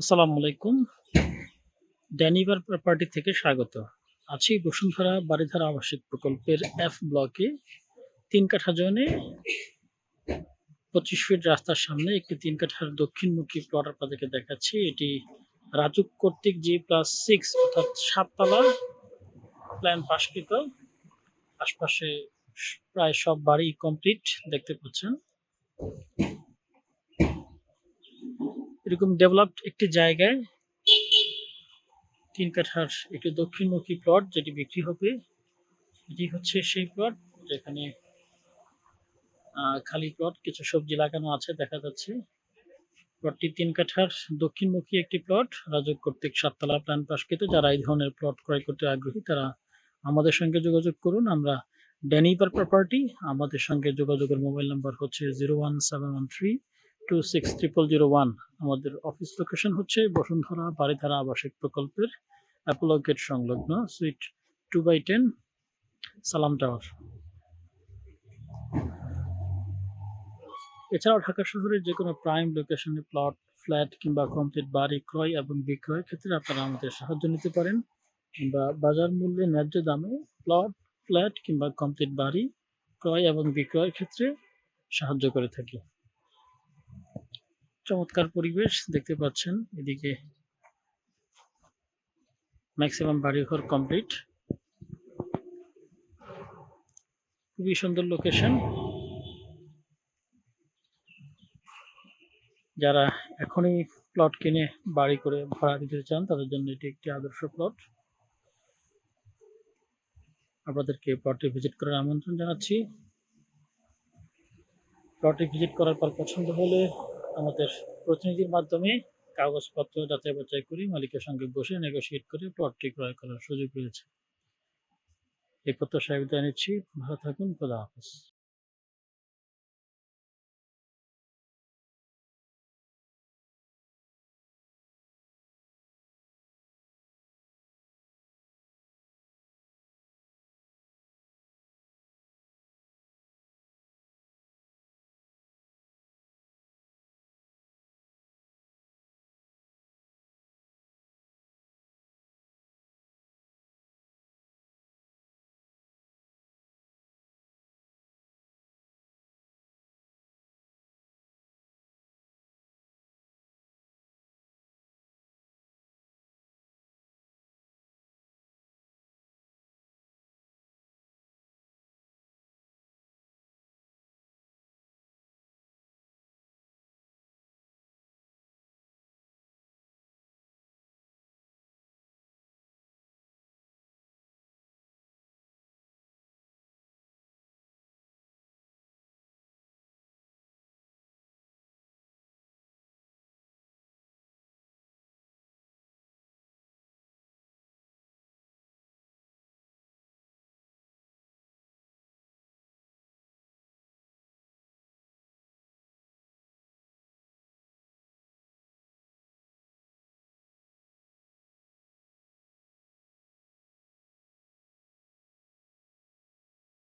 আসসালামু আলাইকুম। ড্যানিভার প্রপার্টি থেকে স্বাগত। আছি বসুন্ধরা বাড়িধারা আবাসিক প্রকল্পের এফ ব্লকে তিন কাঠা জোনে পঁচিশ ফিট রাস্তার সামনে একটি তিন কাঠার দক্ষিণমুখী প্লট আপনাদেরকে দেখাচ্ছি। এটি রাজুক কর্তৃক জি প্লাস সিক্স অর্থাৎ সাততলা। প্ল্যান পাশকৃত। আশপাশে প্রায় সব বাড়ি কমপ্লিট দেখতে পাচ্ছেন। এরকম ডেভেলপড একটি জায়গায় তিন কাঠার একটি দক্ষিণমুখী প্লট যেটি বিক্রি হবে, এটি হচ্ছে সেই প্লট যেখানে খালি প্লট কিছু সবজি লাগানো আছে দেখা যাচ্ছে। প্লটটি তিন কাঠার দক্ষিণমুখী একটি প্লট রাজক কর্তৃক সাততলা প্ল্যান পাশকৃত যারা এই ধরনের প্লট ক্রয় করতে আগ্রহী, তারা আমাদের সঙ্গে যোগাযোগ করুন। আমরা ড্যানিপার প্রপার্টি আমাদের সঙ্গে যোগাযোগের মোবাইল নাম্বার হচ্ছে zero one seven one three two six triple zero one আমাদের অফিস লোকেশন হচ্ছে বসুন্ধরা বাড়িধারা আবাসিক প্রকল্পের অ্যাপোলো গেট সংলগ্ন suite two by ten Salam tower এছাড়াও ঢাকা শহরের যে কোনো প্রাইম লোকেশনে প্লট ফ্ল্যাট কিংবা কমপ্লিট বাড়ি ক্রয় এবং বিক্রয়ের ক্ষেত্রে আপনারা আমাদের সাহায্য নিতে পারেন। কিংবা বাজার মূল্যে ন্যায্য দামে প্লট ফ্ল্যাট কিংবা কমপ্লিট বাড়ি ক্রয় এবং বিক্রয়ের ক্ষেত্রে সাহায্য করে থাকি। চমৎকার পরিবেশ দেখতে পাচ্ছেন। এদিকে ম্যাক্সিমাম বাড়িঘর কমপ্লিট খুবই সুন্দর লোকেশন যারা এখনই প্লট কিনে বাড়ি করে ভাড়া দিতে চান, তাদের জন্য এটি একটি আদর্শ প্লট আপনাদেরকে প্লটে ভিজিট করার আমন্ত্রণ জানাচ্ছি। প্লটে ভিজিট করার পর পছন্দ হলে আমাদের প্রতিনিধির মাধ্যমে কাগজপত্র যাচাই বাছাই করে মালিকের সঙ্গে বসে নেগোসিয়েট করে প্লটটি ক্রয় করার সুযোগ রয়েছে। এই প্রত্যাশা বিদায় নিচ্ছি। ভালো থাকুন। খোদা হাফেজ।